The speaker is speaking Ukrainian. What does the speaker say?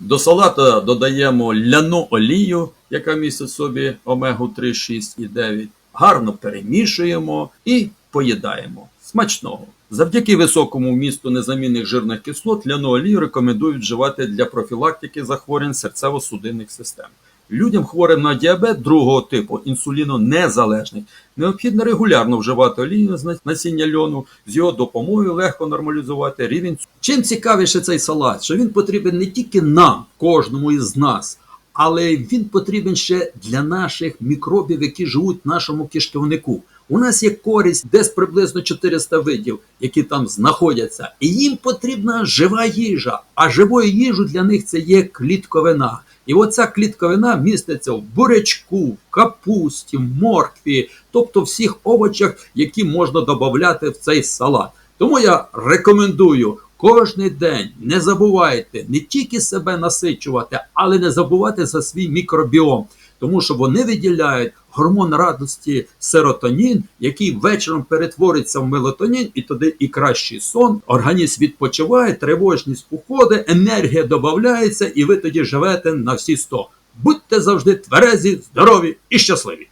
До салата додаємо ляну олію, яка містить в собі омегу 3, 6 і 9. Гарно перемішуємо і поїдаємо. Смачного. Завдяки високому вмісту незамінних жирних кислот ляну олію рекомендують вживати для профілактики захворювань серцево-судинних систем. Людям хворим на діабет другого типу інсулінонезалежних необхідно регулярно вживати олію з насіння льону, з його допомогою легко нормалізувати рівень. Чим цікавіше цей салат, що він потрібен не тільки нам, кожному із нас, але він потрібен ще для наших мікробів, які живуть в нашому кишківнику. У нас є користь десь приблизно 400 видів, які там знаходяться, і їм потрібна жива їжа. А живою їжу для них це є клітковина. І оця клітковина міститься в бурячку, в капусті, в моркві, тобто всіх овочах, які можна додати в цей салат. Тому я рекомендую кожний день не забувайте не тільки себе насичувати, але не забувати за свій мікробіом, тому що вони виділяють гормон радості серотонін, який вечором перетвориться в мелатонін, і тоді і кращий сон. Організм відпочиває, тривожність уходить, енергія додається, і ви тоді живете на всі 100. Будьте завжди тверезі, здорові і щасливі!